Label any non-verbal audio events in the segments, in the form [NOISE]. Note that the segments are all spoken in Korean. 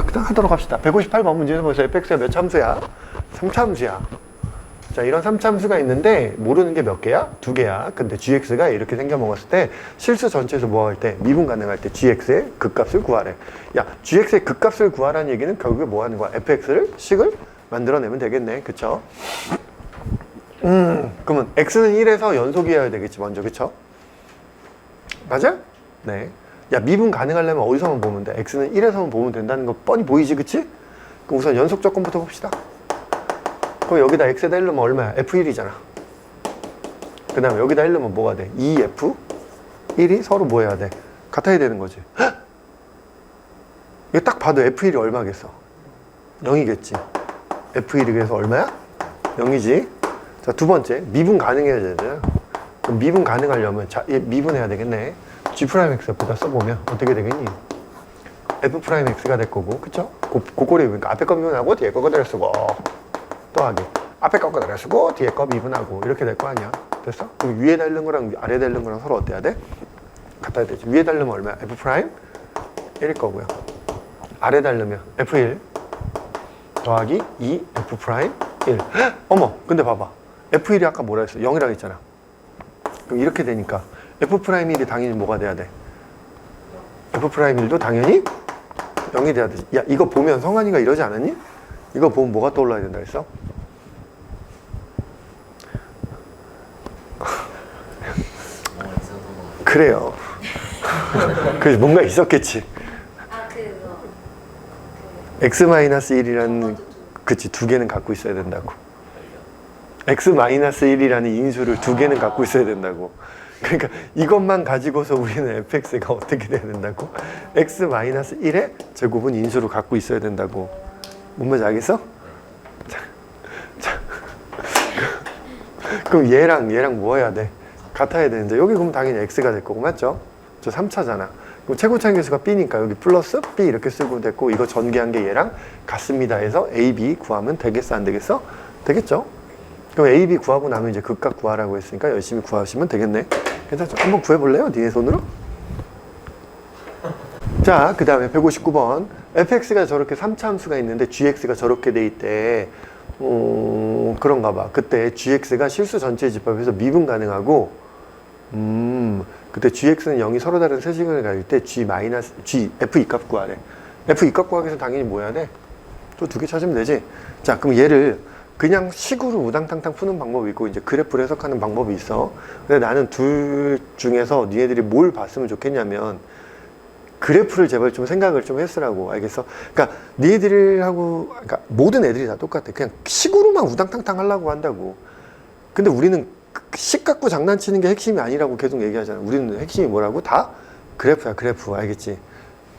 어떻게 하도록 합시다. 158번 문제에서 벌써 fx가 몇 참수야? 3참수야. 자, 이런 3참수가 있는데 모르는 게 몇 개야? 두 개야. 근데 gx가 이렇게 생겨 먹었을 때 실수 전체에서 뭐 할 때? 미분 가능할 때 gx의 극값을 구하래. 야, gx의 극값을 구하라는 얘기는 결국에 뭐 하는 거야? fx를 식을 만들어내면 되겠네. 그쵸? 음, 그러면 x는 1에서 연속이어야 되겠지, 먼저. 그쵸? 맞아? 네. 야, 미분 가능하려면 어디서만 보면 돼? x는 1에서만 보면 된다는 거 뻔히 보이지, 그치? 그럼 우선 연속 조건부터 봅시다. 그럼 여기다 x에다 1 넣으면 얼마야? f1이잖아. 그 다음에 여기다 1 넣으면 뭐가 돼? 2f? 1이 서로 뭐 해야 돼? 같아야 되는 거지. 헉! 이거 딱 봐도 f1이 얼마겠어? 0이겠지. f1이 그래서 얼마야? 0이지. 자, 두 번째. 미분 가능해야 되잖아. 그럼 미분 가능하려면, 자, 얘 미분해야 되겠네. G 프라임 x 옆에다 써보면 어떻게 되겠니? f 프라임 x가 될 거고, 그쵸? 고, 고꼬리, 그러니까 앞에 거 미분하고 뒤에 거 그대로 쓰고, 또하기. 앞에 거 그대로 쓰고, 뒤에 거 미분하고, 이렇게 될 거 아니야? 됐어? 그럼 위에 달린 거랑 아래에 달린 거랑 서로 어때야 돼? 같아야 되지. 위에 달리면 얼마야? f 프라임 1일 거고요. 아래 달리면 f1 더하기 2 f 프라임 1. 헉! 어머, 근데 봐봐. f1이 아까 뭐라 했어? 0이라고 했잖아. 그럼 이렇게 되니까 f 프라임 1이 당연히 뭐가 돼야 돼? f 프라임 1도 당연히 0이 돼야 되지. 야, 이거 보면 성환이가 이러지 않았니? 이거 보면 뭐가 떠올라야 된다 했어? [LAUGHS] 그래요. [LAUGHS] 그 뭔가 있었겠지. 아 그거 x-1이라는 그치 두 개는 갖고 있어야 된다고. x-1이라는 인수를 두 개는 갖고 있어야 된다고. 그러니까 이것만 가지고서 우리는 fx가 어떻게 돼야 된다고? x-1의 제곱은 인수로 갖고 있어야 된다고. 뭔 말인지 알겠어? 자, 자. 그럼 얘랑 얘랑 뭐 해야 돼? 같아야 되는데 여기 그럼 당연히 x가 될 거고 맞죠? 저 3차잖아. 그럼 최고 차계수가 b니까 여기 플러스 b 이렇게 쓰고 됐고 이거 전개한 게 얘랑 같습니다 해서 a, b 구하면 되겠어 안 되겠어? 되겠죠? 그럼 a, b 구하고 나면 이제 극값 구하라고 했으니까 열심히 구하시면 되겠네. 괜찮죠? 한번 구해볼래요? 니네 손으로? 자, 그 다음에 159번. fx가 저렇게 3차 함수가 있는데 gx가 저렇게 돼 있대. 어, 그런가 봐. 그때 gx가 실수 전체 집합에서 미분 가능하고, 음, 그때 gx는 0이 서로 다른 세 시간을 가질 때 g 마이너스, g, f 이값 구하래. f 이값 구하기 위해서 당연히 뭐 해야 돼? 또 두 개 찾으면 되지. 자, 그럼 얘를 그냥 식으로 우당탕탕 푸는 방법이 있고, 이제 그래프를 해석하는 방법이 있어. 근데 나는 둘 중에서 니네들이 뭘 봤으면 좋겠냐면, 그래프를 제발 좀 생각을 좀 했으라고 알겠어? 그러니까 니들하고 그러니까 모든 애들이 다 똑같아. 그냥 식으로만 우당탕탕 하려고 한다고. 근데 우리는 그식 갖고 장난치는 게 핵심이 아니라고 계속 얘기하잖아. 우리는 핵심이 뭐라고? 다 그래프야, 그래프. 알겠지?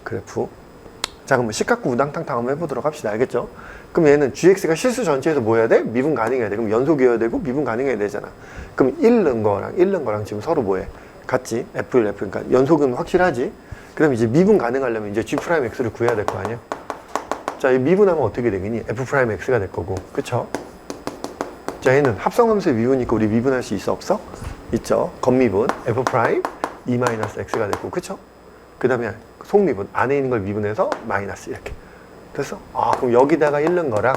그래프. 자, 그럼 식 갖고 우당탕탕 한번 해보도록 합시다. 알겠죠? 그럼 얘는 gx가 실수 전체에서 뭐 해야 돼? 미분 가능해야 돼. 그럼 연속이어야 되고 미분 가능해야 되잖아. 그럼 1 넣은 거랑 1 넣은 거랑 지금 서로 뭐해? 같지? F1, F. 그러니까 연속은 확실하지? 그럼 이제 미분 가능하려면 이제 G 프라임 X를 구해야 될 거 아니야? 자, 이 미분하면 어떻게 되겠니? F 프라임 X가 될 거고. 그쵸? 자, 얘는 합성함수의 미분이니까 우리 미분할 수 있어? 없어? 있죠. 겉미분 F 프라임 E 마이너스 X가 됐고. 그쵸? 그 다음에 속미분. 안에 있는 걸 미분해서 마이너스 이렇게. 됐어? 아, 그럼 여기다가 1 넣은 거랑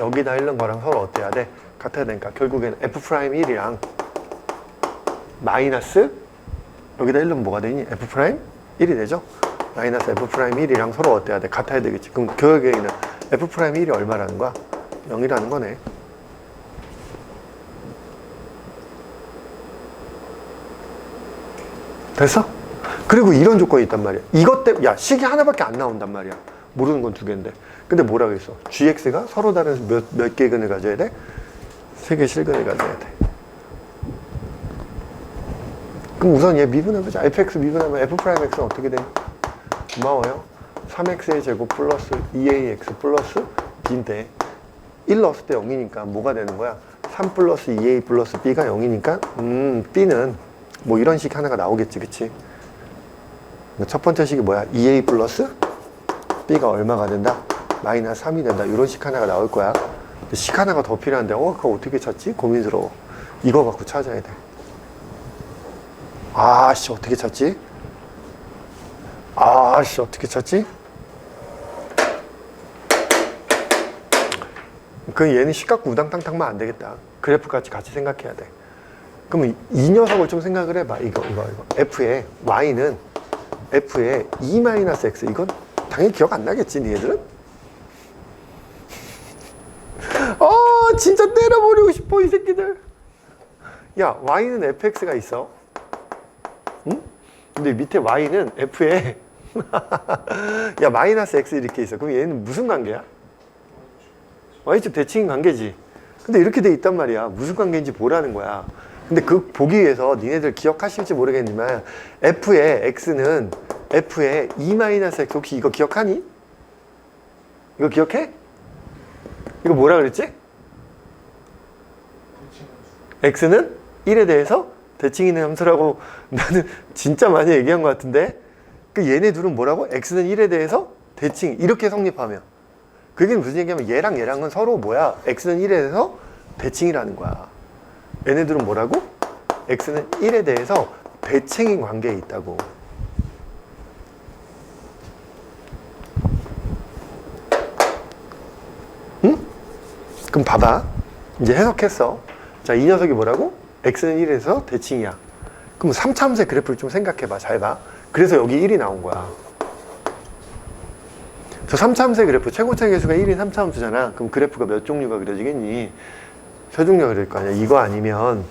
여기다 1 넣은 거랑 서로 어때야 돼? 같아야 되니까 결국에는 F 프라임 1이랑 마이너스 여기다 1 넣으면 뭐가 되니? F 프라임 1이 되죠? 마이너스 F 프라임 1이랑 서로 어때야 돼? 같아야 되겠지. 그럼 결국에는 F 프라임 1이 얼마라는 거야? 0이라는 거네. 됐어? 그리고 이런 조건이 있단 말이야. 이것 때문에, 야, 식이 하나밖에 안 나온단 말이야. 모르는 건 두 개인데. 근데 뭐라고 했어? gx가 서로 다른 몇, 몇 개의 근을 가져야 돼? 세 개의 실근을 가져야 돼. 그럼 우선 얘 미분해보자. fx 미분하면 f 프라임 x는 어떻게 되니? 고마워요. 3x의 제곱 플러스 2ax 플러스 b인데 1 넣었을 때 0이니까 뭐가 되는 거야? 3 플러스 2a 플러스 b가 0이니까 음 b는 뭐 이런 식 하나가 나오겠지 그치? 첫 번째 식이 뭐야? 2a 플러스 b가 얼마가 된다? 마이너스 3이 된다. 이런 식 하나가 나올 거야. 식 하나가 더 필요한데 어 그거 어떻게 찾지? 고민스러워. 이거 갖고 찾아야 돼. 아씨 어떻게 찾지? 아씨 어떻게 찾지? 그 얘는 시각구 우당탕탕만 안 되겠다. 그래프 같이 같이 생각해야 돼. 그러면 이 녀석을 좀 생각을 해봐. 이거 이거 이거. F의 Y는 F의 E-X 이건 당연히 기억 안 나겠지 니네들은? 아 [LAUGHS] 진짜 때려버리고 싶어 이 새끼들. 야 Y는 FX가 있어. 응? 근데 밑에 Y는 F에 [LAUGHS] 야 마이너스 X 이렇게 있어. 그럼 얘는 무슨 관계야? Y축 대칭 관계지. 근데 이렇게 돼 있단 말이야. 무슨 관계인지 보라는 거야. 근데 그 보기 위해서 니네들 기억하실지 모르겠지만 F의 X는 F의 E-X 혹시 이거 기억하니? 이거 기억해? 이거 뭐라 그랬지? X는 1에 대해서 대칭 있는 함수라고 [LAUGHS] 나는 진짜 많이 얘기한 것 같은데 그 얘네 둘은 뭐라고? X는 1에 대해서 대칭 이렇게 성립하면 그게 무슨 얘기냐면 얘랑 얘랑은 서로 뭐야? X는 1에 대해서 대칭이라는 거야 얘네들은 뭐라고? X는 1에 대해서 대칭인 관계에 있다고 그럼 봐봐 이제 해석했어. 자 이 녀석이 뭐라고? X는 1에서 대칭이야. 그럼 3차함수의 그래프를 좀 생각해봐. 잘 봐. 그래서 여기 1이 나온 거야. 저 3차함수의 그래프 최고차 계수가 1인 3차함수잖아. 그럼 그래프가 몇 종류가 그려지겠니? 세 종류가 그릴 거 아니야. 이거 아니면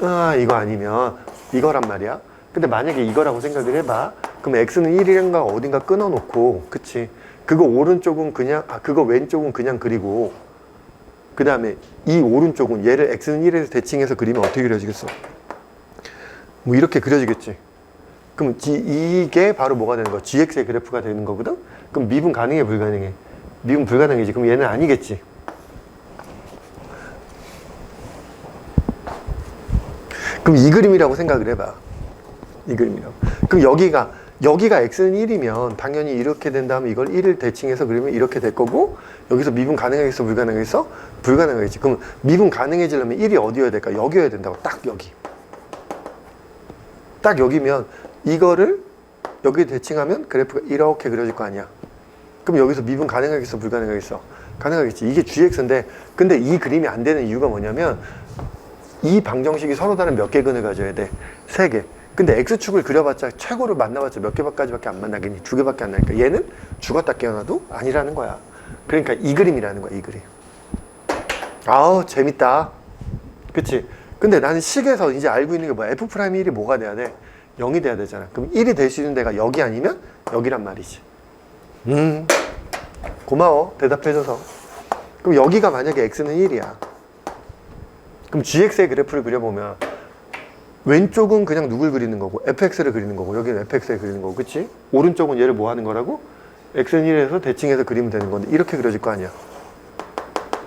아 이거 아니면 이거란 말이야. 근데 만약에 이거라고 생각을 해봐. 그럼 x는 1이란가 어딘가 끊어놓고 그치? 그거 오른쪽은 그냥 아 그거 왼쪽은 그냥 그리고 그 다음에 이 오른쪽은 얘를 x는 1에서 대칭해서 그리면 어떻게 그려지겠어? 뭐 이렇게 그려지겠지 그럼 지- 이게 바로 뭐가 되는 거야? gx의 그래프가 되는 거거든? 그럼 미분 가능해 불가능해? 미분 불가능이지 그럼 얘는 아니겠지 그럼 이 그림이라고 생각을 해봐. 이 그림이라고. 그럼 여기가 여기가 x는 1이면 당연히 이렇게 된 다음에 이걸 1을 대칭해서 그리면 이렇게 될 거고 여기서 미분 가능하겠어 불가능하겠어? 불가능하겠지. 그럼 미분 가능해지려면 1이 어디여야 될까? 여기여야 된다고. 딱 여기. 딱 여기면 이거를 여기 대칭하면 그래프가 이렇게 그려질 거 아니야. 그럼 여기서 미분 가능하겠어 불가능하겠어? 가능하겠지. 이게 gx인데 근데 이 그림이 안 되는 이유가 뭐냐면 이 방정식이 서로 다른 몇 개 근을 가져야 돼? 세 개. 근데 x축을 그려봤자 최고를 만나봤자 몇 개까지밖에 안 만나겠니? 두 개밖에 안 나니까 얘는 죽었다 깨어나도 아니라는 거야. 그러니까 이 그림이라는 거야, 이 그림. 아우, 재밌다. 그치? 근데 나는 식에서 이제 알고 있는 게 뭐야? f 프라임 1이 뭐가 돼야 돼? 0이 돼야 되잖아. 그럼 1이 될 수 있는 데가 여기 아니면 여기란 말이지. 음, 고마워. 대답해줘서. 그럼 여기가 만약에 x는 1이야. 그럼 gx의 그래프를 그려보면 왼쪽은 그냥 누굴 그리는 거고 fx를 그리는 거고 여기는 fx를 그리는 거고 그치? 오른쪽은 얘를 뭐 하는 거라고? x는 1에서 대칭해서 그리면 되는 건데 이렇게 그려질 거 아니야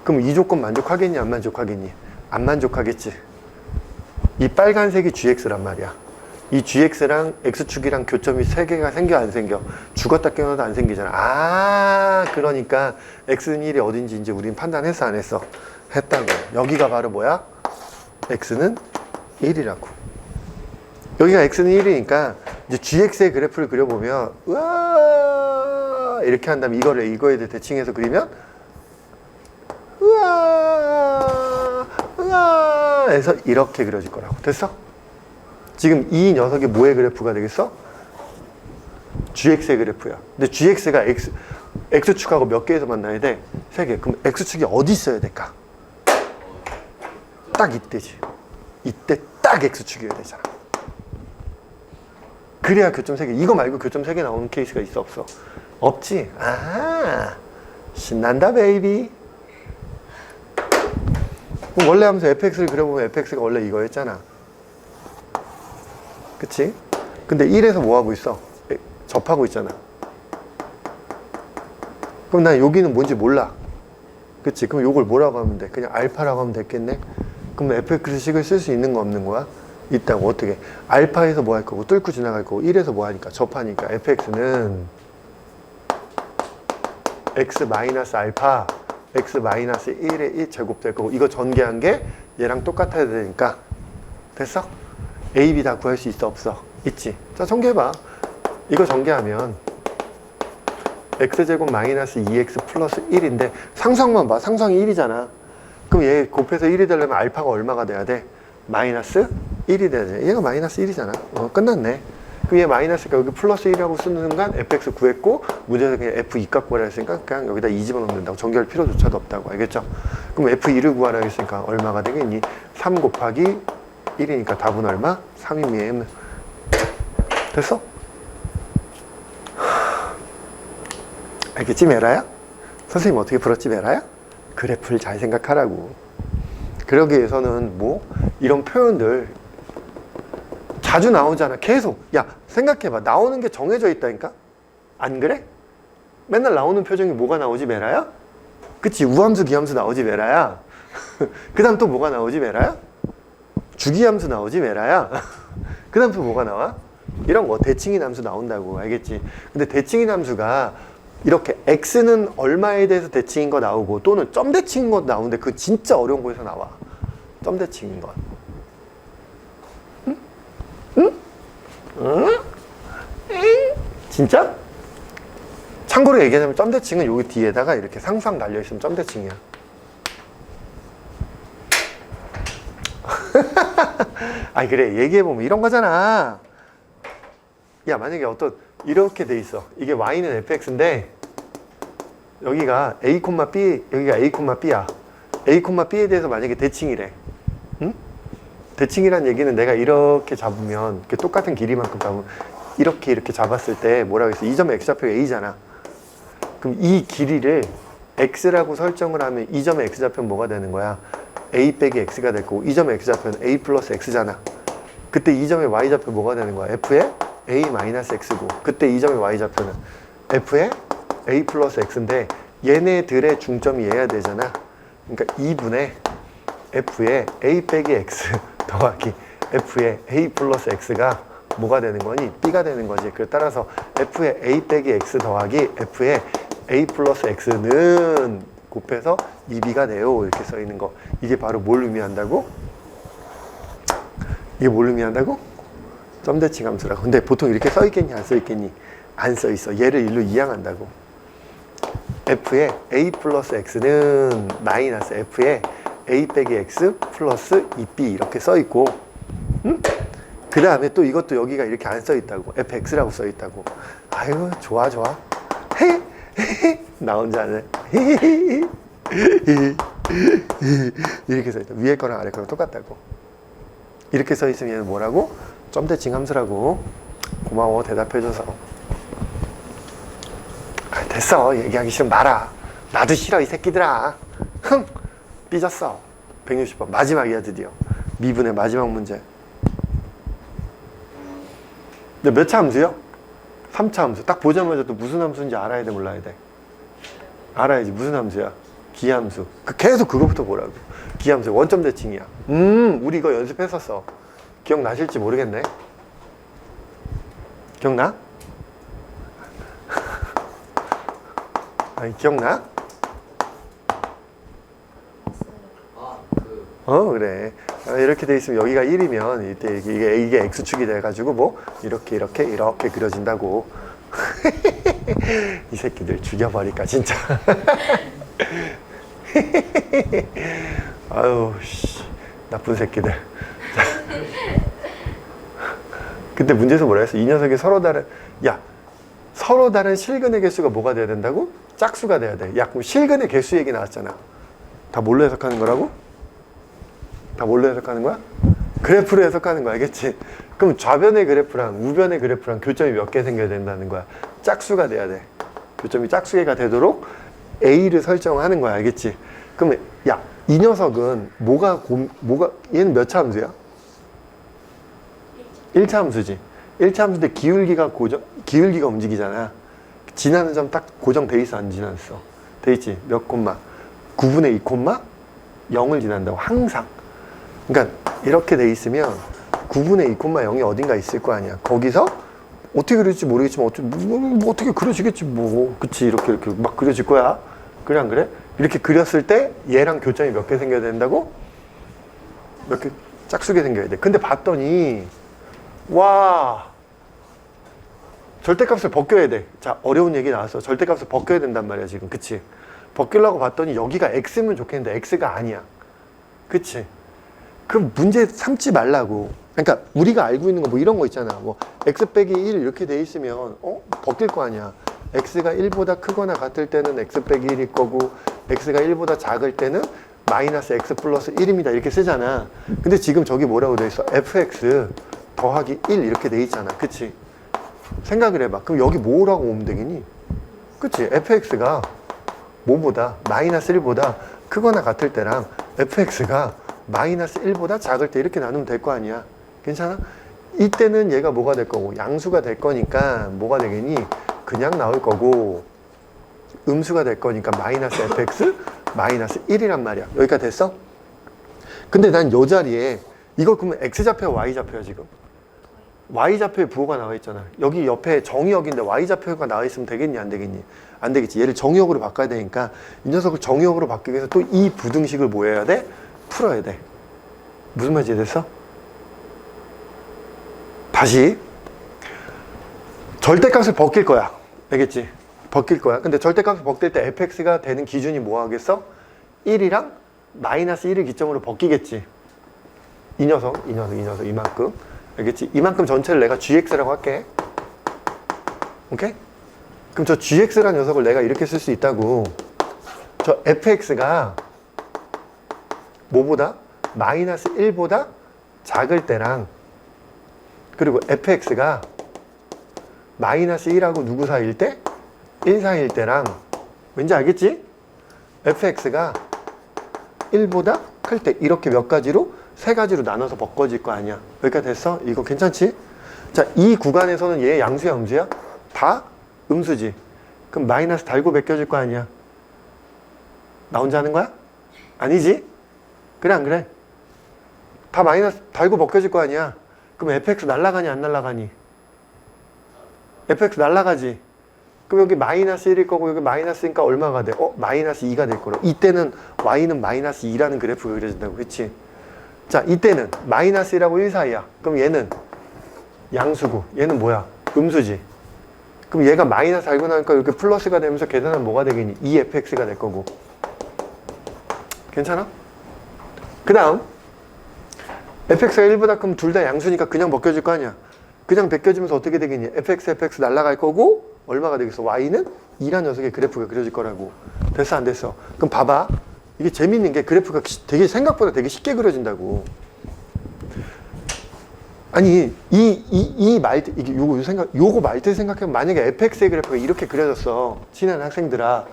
그럼 이 조건 만족하겠니 안 만족하겠니? 안 만족하겠지 이 빨간색이 gx란 말이야 이 gx랑 x축이랑 교점이 세 개가 생겨 안 생겨 죽었다 깨어나도 안 생기잖아 아 그러니까 x는 1이 어딘지 이제 우린 판단했어 안 했어? 했다고 여기가 바로 뭐야? x는 1이라고 여기가 x는 1이니까 이제 gx의 그래프를 그려보면 우와 이렇게 한 다음에 이거를 이거에 대해 대칭해서 그리면 우와 우와 해서 이렇게 그려질 거라고 됐어? 지금 이 녀석이 뭐의 그래프가 되겠어? gx의 그래프야 근데 gx가 x, x축하고 몇 개에서 만나야 돼? 세 개. 그럼 x축이 어디 있어야 될까? 딱 이때지. 이때 딱 x축이어야 되잖아. 그래야 교점 3개. 이거 말고 교점 3개 나오는 케이스가 있어, 없어? 없지? 아, 신난다, 베이비. 원래 하면서 fx를 그려보면 fx가 원래 이거였잖아. 그치? 근데 1에서 뭐 하고 있어? 에, 접하고 있잖아. 그럼 난 여기는 뭔지 몰라. 그치? 그럼 요걸 뭐라고 하면 돼? 그냥 알파라고 하면 됐겠네? 그럼 fx식을 쓸 수 있는 거 없는 거야? 있다고 어떻게? 알파에서 뭐 할 거고 뚫고 지나갈 거고 1에서 뭐 하니까 접하니까 fx는 x 마이너스 알파 x 마이너스 1의 1 제곱 될 거고 이거 전개한 게 얘랑 똑같아야 되니까 됐어? a, b 다 구할 수 있어 없어? 있지? 자 전개해봐 이거 전개하면 x제곱 마이너스 2x 플러스 1인데 상상만 봐 상상이 1이잖아 그럼 얘 곱해서 1이 되려면 알파가 얼마가 돼야 돼? 마이너스 1이 돼야 돼. 얘가 마이너스 1이잖아. 어, 끝났네. 그럼 얘 마이너스니까 여기 플러스 1이라고 쓰는 순간 fx 구했고 문제에서 그냥 f2 값 구하라 했으니까 그냥 여기다 2 집어넣는다고 전개할 필요조차도 없다고 알겠죠? 그럼 f2를 구하라 했으니까 얼마가 되겠니? 3 곱하기 1이니까 답은 얼마? 3이면 됐어? 알겠지 메라야? 선생님 어떻게 풀었지 메라야? 그래프를 잘 생각하라고 그러기 위해서는 뭐 이런 표현들 자주 나오잖아. 계속. 야 생각해봐. 나오는 게 정해져 있다니까? 안 그래? 맨날 나오는 표정이 뭐가 나오지 메라야? 그치 우함수 기함수 나오지 메라야? [LAUGHS] 그 다음 또 뭐가 나오지 메라야? 주기함수 나오지 메라야? [LAUGHS] 그 다음 또 뭐가 나와? 이런 거 대칭인 함수 나온다고. 알겠지? 근데 대칭인 함수가 이렇게 x는 얼마에 대해서 대칭인 거 나오고 또는 점 대칭인 거 나오는데 그 진짜 어려운 거에서 나와. 점 대칭인 거 진짜? 참고로 얘기하자면 점대칭은 여기 뒤에다가 이렇게 상상 달려있으면 점대칭이야. [LAUGHS] 아니 그래 얘기해보면 이런 거잖아. 야 만약에 어떤 이렇게 돼 있어. 이게 y는 fx인데 여기가 a, b 여기가 a, b야. a, b에 대해서 만약에 대칭이래. 응? 대칭이란 얘기는 내가 이렇게 잡으면 똑같은 길이만큼 잡으면 이렇게 이렇게 잡았을 때 뭐라고 했어? 이 점의 x좌표 a잖아. 그럼 이 길이를 x라고 설정을 하면 이 점의 x좌표는 뭐가 되는 거야? a 빼기 x가 될 거고 이 점의 x좌표는 a 플러스 x잖아. 그때 이 점의 y좌표 뭐가 되는 거야? f의 a 마이너스 x고 그때 이 점의 y좌표는 f의 a 플러스 x인데 얘네들의 중점이 얘야 되잖아. 그러니까 2분의 f의 a 빼기 x 더하기 f의 a 플러스 x가 뭐가 되는 거니? b가 되는 거지. 그 따라서 f의 a 빼기 x 더하기 f의 a 플러스 x는 곱해서 2b가 돼요. 이렇게 써 있는 거. 이게 바로 뭘 의미한다고? 이게 뭘 의미한다고? 점대칭 함수라고. 근데 보통 이렇게 써 있겠니? 안 써 있겠니? 안 써 있어. 얘를 일로 이항한다고. f의 a 플러스 x는 마이너스 f의 a 빼기 x 플러스 2b 이렇게 써 있고 응? 그 다음에 또 이것도 여기가 이렇게 안 써 있다고 fx라고 써 있다고. 아유 좋아 좋아. 헤, 헤, [LAUGHS] 나 혼자는 이렇게 써 있다. 위에 거랑 아래 거랑 똑같다고. 이렇게 써 있으면 얘는 뭐라고? 점대칭 함수라고. 고마워 대답해줘서. 아, 됐어. 얘기하기 싫으면 말아. 나도 싫어 이 새끼들아. 흥 삐졌어. 160번. 마지막이야 드디어. 미분의 마지막 문제. 근데 몇 차 함수요? 3차 함수. 딱 보자마자 또 무슨 함수인지 알아야 돼 몰라야 돼? 알아야지 무슨 함수야? 기함수. 그 계속 그거부터 보라고. 기함수 원점 대칭이야. 음 우리 이거 연습했었어. 기억나실지 모르겠네. 기억나? [LAUGHS] 아니 기억나? 아그 어 그래. 아, 이렇게 돼 있으면 여기가 1이면 이때 이게 이게 x축이 돼가지고 뭐 이렇게 이렇게 이렇게 그려진다고. [LAUGHS] 이 새끼들 죽여버릴까 진짜. [LAUGHS] 아유 씨. 나쁜 새끼들. [LAUGHS] 근데 문제에서 뭐라 했어? 이 녀석이 서로 다른 야 서로 다른 실근의 개수가 뭐가 돼야 된다고? 짝수가 돼야 돼야 그럼 실근의 개수 얘기 나왔잖아. 다 뭘로 해석하는 거라고? 다 뭘로 해석하는 거야? 그래프로 해석하는 거야, 알겠지? 그럼 좌변의 그래프랑 우변의 그래프랑 교점이 몇 개 생겨야 된다는 거야. 짝수가 돼야 돼. 교점이 짝수개가 되도록 A를 설정하는 거야, 알겠지? 그러면 야, 이 녀석은 뭐가 고, 뭐가 얘는 몇 차 함수야? 1차 함수지. 1차 함수인데 기울기가 고정 기울기가 움직이잖아. 지나는 점 딱 고정돼 있어, 안 지났어? 돼 있지. 몇 콤마? 9분의 2 콤마 0을 지난다고 항상. 그러니까 이렇게 돼 있으면 9분의 2 콤마 0이 어딘가 있을 거 아니야. 거기서 어떻게 그릴지 모르겠지만 어떻게 뭐, 뭐 어떻게 그려지겠지 뭐. 그치 이렇게 이렇게 막 그려질 거야. 그래 안 그래? 이렇게 그렸을 때 얘랑 교점이 몇 개 생겨야 된다고? 몇 개 짝수게 생겨야 돼. 근데 봤더니 와 절대값을 벗겨야 돼. 자 어려운 얘기 나왔어. 절대값을 벗겨야 된단 말이야 지금. 그치? 벗기려고 봤더니 여기가 x면 좋겠는데 x가 아니야. 그치? 그 문제 삼지 말라고. 그러니까 우리가 알고 있는 거 뭐 이런 거 있잖아. 뭐 x 빼기 1 이렇게 돼 있으면 어? 벗길 거 아니야. x가 1보다 크거나 같을 때는 x 빼기 1일 거고 x가 1보다 작을 때는 마이너스 x 플러스 1입니다. 이렇게 쓰잖아. 근데 지금 저기 뭐라고 돼 있어? fx 더하기 1 이렇게 돼 있잖아. 그치? 생각을 해봐. 그럼 여기 뭐라고 오면 되겠니? 그치? fx가 뭐보다 마이너스 1보다 크거나 같을 때랑 fx가 마이너스 1보다 작을 때 이렇게 나누면 될 거 아니야. 괜찮아? 이때는 얘가 뭐가 될 거고 양수가 될 거니까 뭐가 되겠니? 그냥 나올 거고 음수가 될 거니까 마이너스 fx 마이너스 1이란 말이야. 여기까지 됐어? 근데 난 요 자리에 이거 그러면 x좌표야 y좌표야 지금? y좌표에 부호가 나와 있잖아. 여기 옆에 정의역인데 y좌표가 나와 있으면 되겠니 안 되겠니? 안 되겠지. 얘를 정의역으로 바꿔야 되니까 이 녀석을 정의역으로 바꾸기 위해서 또 이 부등식을 뭐 해야 돼? 풀어야 돼. 무슨 말인지 이해됐어? 다시 절대값을 벗길 거야. 알겠지? 벗길 거야. 근데 절대값을 벗길 때 fx가 되는 기준이 뭐 하겠어? 1이랑 마이너스 1을 기점으로 벗기겠지. 이 녀석, 이 녀석, 이 녀석, 이만큼. 알겠지? 이만큼 전체를 내가 gx라고 할게. 오케이? 그럼 저 gx라는 녀석을 내가 이렇게 쓸 수 있다고. 저 fx가 뭐보다? 마이너스 1보다 작을 때랑 그리고 fx가 마이너스 1하고 누구 사이일 때? 1 사이일 때랑 왠지 알겠지? fx가 1보다 클 때 이렇게 몇 가지로 세 가지로 나눠서 벗겨질 거 아니야. 여기까지 됐어? 이거 괜찮지? 자, 이 구간에서는 얘 양수야, 음수야? 다 음수지. 그럼 마이너스 달고 벗겨질 거 아니야. 나 혼자 하는 거야? 아니지? 그래, 안 그래? 다 마이너스 달고 벗겨질 거 아니야. 그럼 fx 날라가니, 안 날라가니? fx 날라가지. 그럼 여기 마이너스 1일 거고 여기 마이너스니까 얼마가 돼? 어? 마이너스 2가 될 거로. 이때는 y는 마이너스 2라는 그래프가 그려진다고. 그치? 자, 이때는 마이너스 1하고 1 사이야. 그럼 얘는 양수고 얘는 뭐야? 음수지. 그럼 얘가 마이너스 알고 나니까 이렇게 플러스가 되면서 계산하면 뭐가 되겠니? 2fx가 될 거고. 괜찮아? 그 다음 fx가 1보다 크면 둘 다 양수니까 그냥 벗겨질 거 아니야. 그냥 벗겨지면서 어떻게 되겠니? fx, fx 날라갈 거고 얼마가 되겠어? y는 2란 녀석의 그래프가 그려질 거라고. 됐어 안 됐어? 그럼 봐봐. 이게 재밌는 게 그래프가 기- 되게 생각보다 되게 쉽게 그려진다고. 아니 이 이 이 말트 이게 요거 요 생각 요거 말트 생각하면 만약에 fx의 그래프가 이렇게 그려졌어 친한 학생들아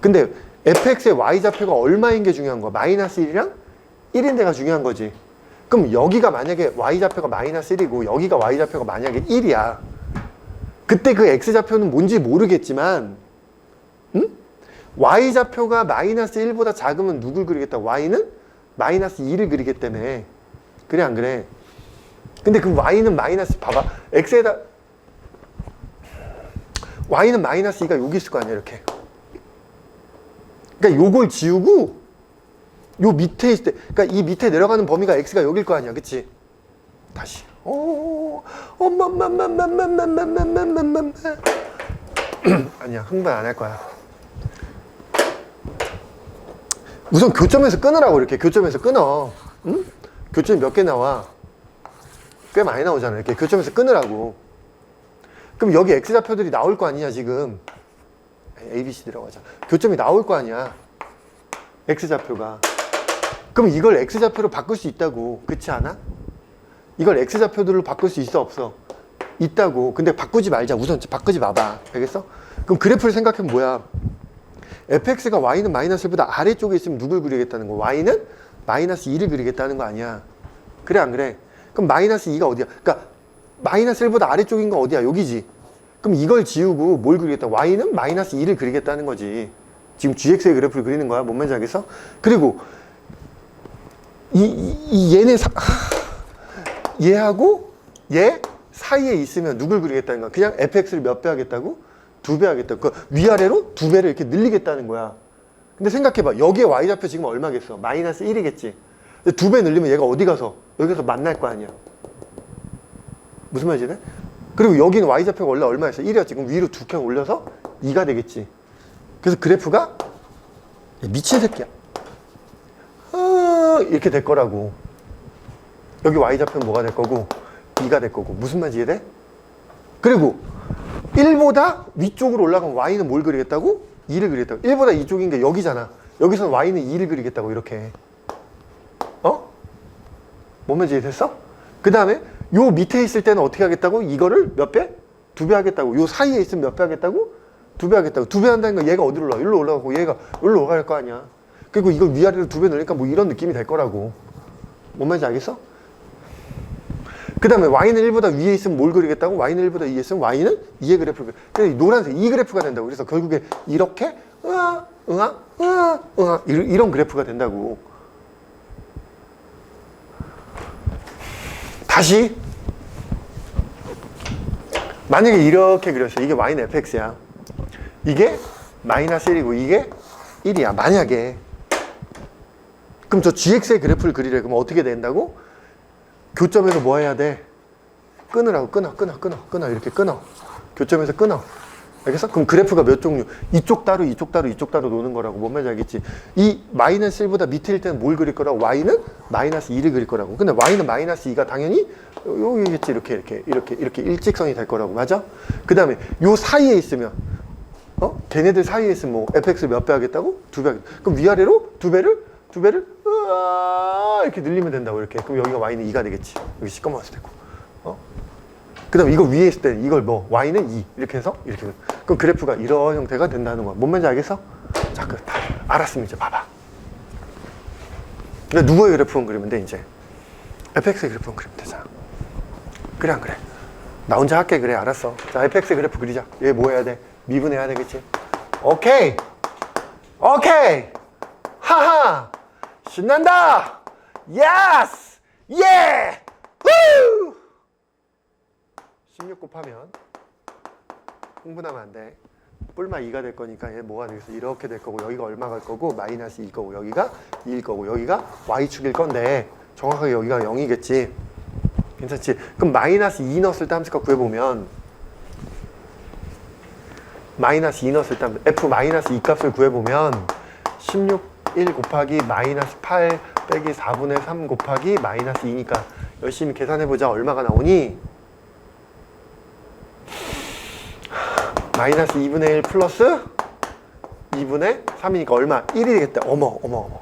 근데 fx의 y 좌표가 얼마인 게 중요한 거야 마이너스 1이랑 1인 데가 중요한 거지. 그럼 여기가 만약에 y 좌표가 마이너스 1이고 여기가 y 좌표가 만약에 1이야. 그때 그 x 좌표는 뭔지 모르겠지만 응? y 좌표가 마이너스 1보다 작으면 누굴 그리겠다? y는 마이너스 2를 그리기 때문에 그래 안 그래? 근데 그 y는 마이너스 봐봐. x에다 y는 마이너스 2가 여기 있을 거 아니야 이렇게. 그러니까 요걸 지우고 요 밑에 있을 때 그러니까 이 밑에 내려가는 범위가 x가 여기일 거 아니야 그치 다시 오 엄마맘맘맘맘맘맘맘맘맘맘 아니야 흥분 안 할 거야 우선 교점에서 끊으라고 이렇게 교점에서 끊어 응? 교점이 몇 개 나와 꽤 많이 나오잖아. 이렇게 교점에서 끊으라고. 그럼 여기 X좌표들이 나올 거 아니냐, 지금. A, B, C 들어가자. 교점이 나올 거 아니야. X좌표가. 그럼 이걸 X좌표로 바꿀 수 있다고. 그렇지 않아? 이걸 X좌표들로 바꿀 수 있어, 없어? 있다고. 근데 바꾸지 말자. 우선 바꾸지 마봐. 알겠어? 그럼 그래프를 생각하면 뭐야? fx가 y는 마이너스 1보다 아래쪽에 있으면 누굴 그리겠다는 거? y는 마이너스 2를 그리겠다는 거 아니야. 그래, 안 그래? 그럼 마이너스 2가 어디야? 그러니까 마이너스 1보다 아래쪽인 건 어디야? 여기지. 그럼 이걸 지우고 뭘 그리겠다? y는 마이너스 2를 그리겠다는 거지. 지금 gx의 그래프를 그리는 거야. 뭔 말인지 알겠어? 그리고 이, 이, 이 얘네 사, 얘하고 얘 사이에 있으면 누굴 그리겠다는 거야? 그냥 fx를 몇 배 하겠다고? 두 배 하겠다고. 그 위아래로 두 배를 이렇게 늘리겠다는 거야. 근데 생각해봐. 여기에 y좌표 지금 얼마겠어? 마이너스 1이겠지. 두 배 늘리면 얘가 어디 가서? 여기 가서 만날 거 아니야. 무슨 말이지? 네? 그리고 여기는 y좌표가 원래 얼마였어? 1이었지. 그럼 위로 두 칸 올려서 2가 되겠지. 그래서 그래프가 야, 미친 새끼야. 아, 으, 이렇게 될 거라고. 여기 y좌표는 뭐가 될 거고 2가 될 거고 무슨 말인지 이해돼? 그리고 1보다 위쪽으로 올라가면 y는 뭘 그리겠다고? 2를 그리겠다고 1보다 이쪽인 게 여기잖아 여기서는 y는 2를 그리겠다고 이렇게 어? 뭔 말인지 이해됐어? 그 다음에 요 밑에 있을 때는 어떻게 하겠다고? 이거를 몇 배? 두 배 하겠다고 요 사이에 있으면 몇 배 하겠다고? 두 배 하겠다고 두 배 한다는 건 얘가 어디로 올라가? 일로 올라가고 얘가 일로 올라갈 거 아니야 그리고 이걸 위아래로 두 배 넣으니까 뭐 이런 느낌이 될 거라고 뭔 말인지 알겠어? 그 다음에 y는 1보다 위에 있으면 뭘 그리겠다고? y는 1보다 위에 있으면 y는 2의 그래프를. 그래서 이 노란색 이 그래프가 된다고. 그래서 결국에 이렇게 으아 으아 으아 으아 이런 그래프가 된다고. 다시 만약에 이렇게 그렸어. 이게 y는 fx야. 이게 마이너스 1이고 이게 1이야. 만약에 그럼 저 gx의 그래프를 그리래. 그럼 어떻게 된다고? 교점에서 뭐 해야 돼? 끊으라고 끊어 끊어 끊어 끊어 이렇게 끊어 교점에서 끊어 알겠어? 그럼 그래프가 몇 종류? 이쪽 따로 이쪽 따로 이쪽 따로 노는 거라고 뭔 말인지 알겠지? 이 마이너스 1보다 밑일 때는 뭘 그릴 거라고? y는 마이너스 2를 그릴 거라고 근데 y는 마이너스 2가 당연히 여기겠지 이렇게 이렇게 이렇게 이렇게 일직선이 될 거라고 맞아? 그 다음에 요 사이에 있으면 어? 걔네들 사이에 있으면 뭐 fx 몇배 하겠다고? 두 배 하겠다 그럼 위아래로 두 배를 두 배를? 으아! 이렇게 늘리면 된다고 이렇게. 그럼 여기가 y는 2가 되겠지. 여기 시꺼먼 되고. 어? 그 다음에 이거 위에 있을 때 이걸 뭐 y는 2 이렇게 해서 이렇게. 그럼 그래프가 이런 형태가 된다는 거야. 뭔 말인지 알겠어? 자, 그 다 알았으면 이제 봐봐. 근데 누구의 그래프만 그리면 돼 이제? fx의 그래프만 그리면 되잖아 그래 안 그래? 나 혼자 할게. 그래 알았어. 자 fx의 그래프 그리자. 얘 뭐 해야 돼? 미분해야 되겠지? 오케이! 오케이! 하하 신난다. 예스 예 후! 16 곱하면 흥분하면 안 돼. 뿔마 2가 될 거니까 얘 뭐가 되겠어? 이렇게 될 거고 여기가 얼마 갈 거고 마이너스 2일 거고 여기가 2일 거고 여기가 y축일 건데 정확하게 여기가 0이겠지? 괜찮지? 그럼 마이너스 2 넣었을 때 함수값 구해보면 마이너스 2 넣었을 때 f 마이너스 2 값을 구해보면 16 1 곱하기 마이너스 8 빼기 4분의 3 곱하기 마이너스 2니까 열심히 계산해보자 얼마가 나오니? 마이너스 2분의 1 플러스 2분의 3이니까 얼마? 1이 되겠다 어머 어머 어머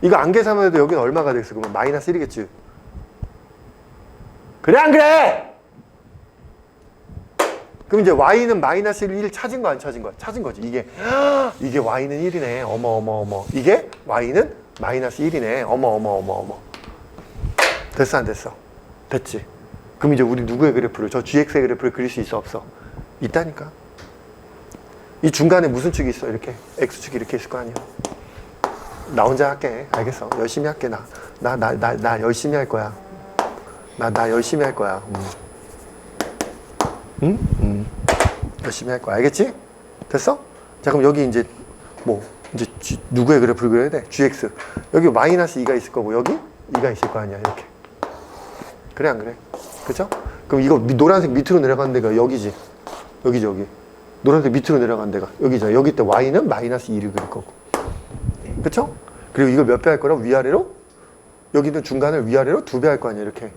이거 안 계산만 해도 여기는 얼마가 되겠어 그러면 마이너스 1이겠지 그래 안 그래? 그럼 이제 y는 마이너스 1, 1 찾은 거 안 찾은 거야? 찾은 거지. 이게 [GASPS] 이게 y는 1이네. 어머 어머 어머. 이게 y는 마이너스 1이네. 어머 어머 어머 어머. 됐어 안 됐어? 됐지. 그럼 이제 우리 누구의 그래프를 저 gx의 그래프를 그릴 수 있어 없어? 있다니까. 이 중간에 무슨 축이 있어? 이렇게 x축이 이렇게 있을 거 아니야. 나 혼자 할게. 알겠어. 열심히 할게 나. 나 나 나 나 열심히 할 거야. 나 나 열심히 할 거야. 음. 응? 응. 열심히 할 거야. 알겠지? 됐어? 자, 그럼 여기 이제 뭐 이제 G- 누구의 그래프를 그려야 돼? gx. 여기 마이너스 2가 있을 거고 여기 2가 있을 거 아니야. 이렇게. 그래 안 그래? 그죠? 그럼 이거 미- 노란색 밑으로 내려가는 데가 여기지. 여기지 여기. 노란색 밑으로 내려가는 데가 여기잖아. 여기 때 y는 마이너스 2를 그릴 거고. 그쵸? 그리고 이걸 몇 배 할 거라고? 위아래로? 여기는 중간을 위아래로 두 배 할 거 아니야. 이렇게.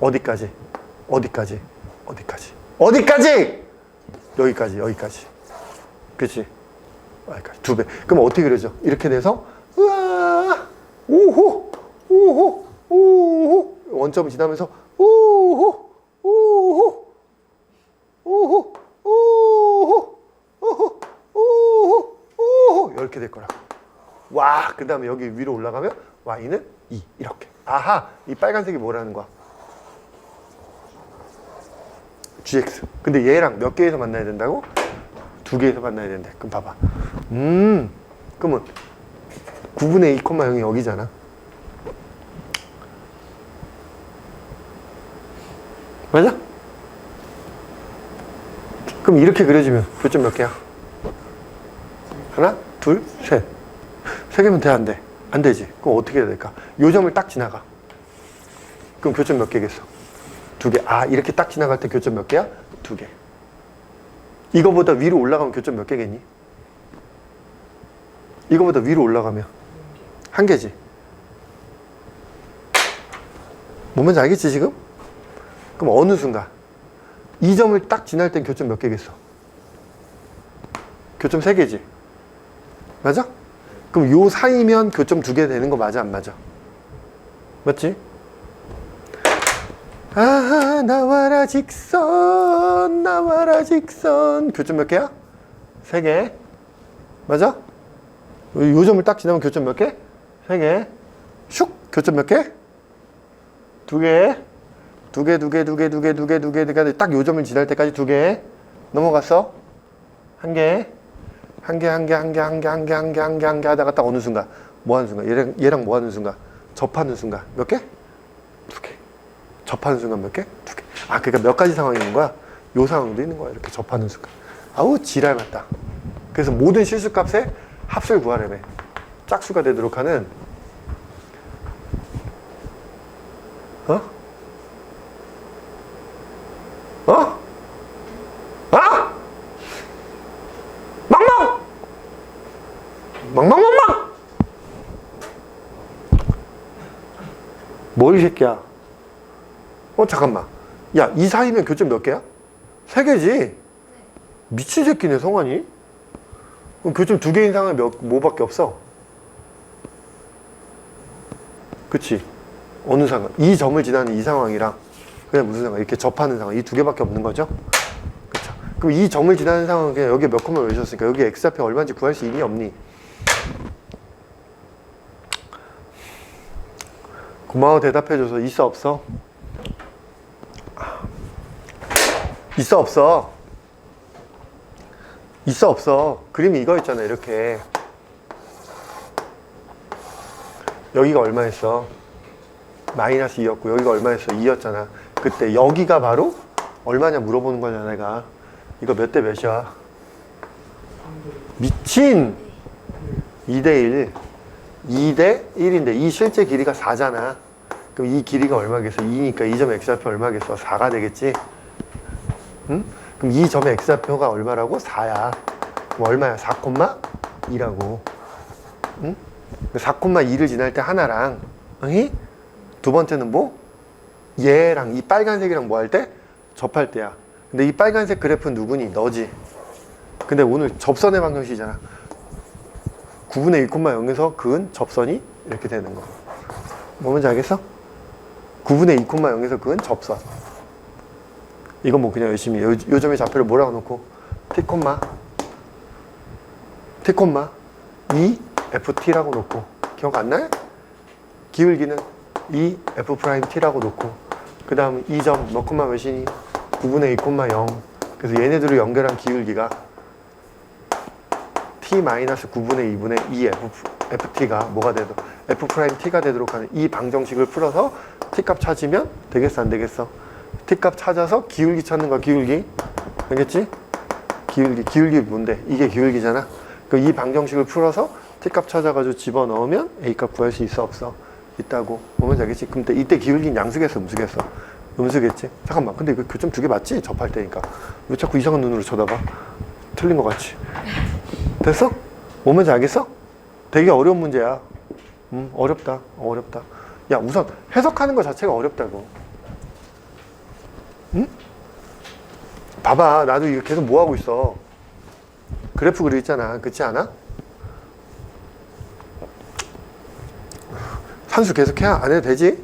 어디까지? 어디까지? 어디까지? 어디까지? 여기까지, 여기까지. 그치? 여기까지. 두 배. 그럼 어떻게 그려져? 이렇게 돼서, 으아, 오호, 오호, 오호. 원점을 지나면서, 오호, 오호, 오호, 오호, 오호, 오호, 오호. 이렇게 될 거라고. 와, 그 다음에 여기 위로 올라가면 y는 2. 이렇게. 아하, 이 빨간색이 뭐라는 거야? Gx. 근데 얘랑 몇 개에서 만나야 된다고? 두 개에서 만나야 된대. 그럼 봐봐. 음, 그러면 9분의 2, 0이 여기잖아. 맞아? 그럼 이렇게 그려지면 교점 몇 개야? 하나, 둘, 셋. 세 개면 돼, 안 돼? 안 되지. 그럼 어떻게 해야 될까? 요 점을 딱 지나가. 그럼 교점 몇 개겠어? 두 개. 아, 이렇게 딱 지나갈 때 교점 몇 개야? 두 개. 이거보다 위로 올라가면 교점 몇 개겠니? 이거보다 위로 올라가면 한 개지. 뭔지 알겠지 지금? 그럼 어느 순간 이 점을 딱 지날 땐 교점 몇 개겠어? 교점 세 개지. 맞아? 그럼 요 사이면 교점 두 개 되는 거 맞아 안 맞아? 맞지? 아 나와라 직선 나와라 직선 교점 몇 개야? 세 개. 맞아? 요 점을 딱 지나면 교점 몇 개? 세 개. 슉 교점 몇 개? 두 개. 두 개, 두 개, 두 개, 두 개, 두 개, 두 개, 두 개. 딱 요 점을 지날 때까지 두 개. 넘어갔어? 한 개. 한 개, 한 개, 한 개, 한 개, 한 개, 한 개, 한 개, 한 개 하다가 딱 어느 순간 뭐 하는 순간? 얘랑 얘랑 뭐 하는 순간? 접하는 순간 몇 개? 접하는 순간 몇 개? 두 개. 아, 그러니까 몇 가지 상황이 있는 거야? 요 상황도 있는 거야. 이렇게 접하는 순간. 아우 지랄 맞다. 그래서 모든 실수값의 합을 구하려면 짝수가 되도록 하는 어? 어? 아? 망망! 망망망망! 뭘 이 새끼야? 어 잠깐만. 야 이 사이면 교점 몇 개야? 세 개지. 미친 새끼네 성환이. 그럼 교점 두 개인 상황이 몇 뭐밖에 없어? 그치? 어느 상황? 이 점을 지나는 이 상황이랑 그냥 무슨 상황? 이렇게 접하는 상황 이 두 개밖에 없는 거죠? 그쵸? 그럼 이 점을 지나는 상황은 그냥 여기 몇 콤마 외셨으니까 여기 x좌표 얼마인지 구할 수 있니 없니? 고마워 대답해줘서 있어 없어? 있어 없어? 있어 없어? 그림이 이거 있잖아 이렇게 여기가 얼마였어? 마이너스 2였고 여기가 얼마였어? 2였잖아 그때 여기가 바로 얼마냐 물어보는 거잖아 내가 이거 몇 대 몇이야? 미친 2대1 2대 1인데 이 실제 길이가 4잖아 그럼 이 길이가 얼마겠어? 2니까 이점 x좌표 얼마겠어? 4가 되겠지? 응? 그럼 이 점의 x좌표가 얼마라고? 4야 그럼 얼마야? 4,2라고 응? 4,2를 지날 때 하나랑 응? 두 번째는 뭐? 얘랑 이 빨간색이랑 뭐 할 때? 접할 때야 근데 이 빨간색 그래프는 누구니? 너지 근데 오늘 접선의 방정식이잖아 9분의 1,0에서 그은 접선이 이렇게 되는 거. 뭐 뭔지 알겠어? 9분의 2,0에서 그은 접선. 이건 뭐 그냥 열심히 요, 요 점의 좌표를 뭐라고 놓고 t, t, 2 ft라고 놓고 기억 안 나요? 기울기는 2 f 프라임 t라고 놓고 그 다음 이점몇 콤마 몇이니? 9분의 2,0 그래서 얘네들을 연결한 기울기가 t-9분의 2분의 2 f, ft가 뭐가 되도 f 프라임 t가 되도록 하는 이 방정식을 풀어서 t 값 찾으면 되겠어 안 되겠어? T 값 찾아서 기울기 찾는 거야 기울기 알겠지? 기울기 기울기 뭔데? 이게 기울기잖아 그 이 방정식을 풀어서 t 값 찾아가지고 집어넣으면 a 값 구할 수 있어 없어? 있다고 보면 되겠지? 그럼 이때 기울기는 양수겠어 음수겠어? 음수겠지? 잠깐만 근데 이거 교점 두 개 맞지? 접할 때니까 왜 자꾸 이상한 눈으로 쳐다봐? 틀린 거 같지? 됐어? 뭔지 알겠어? 되게 어려운 문제야. 음, 어렵다. 어렵다. 야, 우선 해석하는 것 자체가 어렵다고. 응? 봐봐. 나도 이거 계속 뭐 하고 있어. 그래프 그려 있잖아. 그렇지 않아? 산수 계속 해야 안 해도 되지?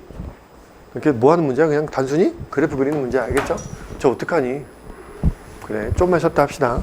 이렇게 뭐 하는 문제야? 그냥 단순히 그래프 그리는 문제 알겠죠? 저 어떡하니? 그래. 좀만 쉬었다 합시다.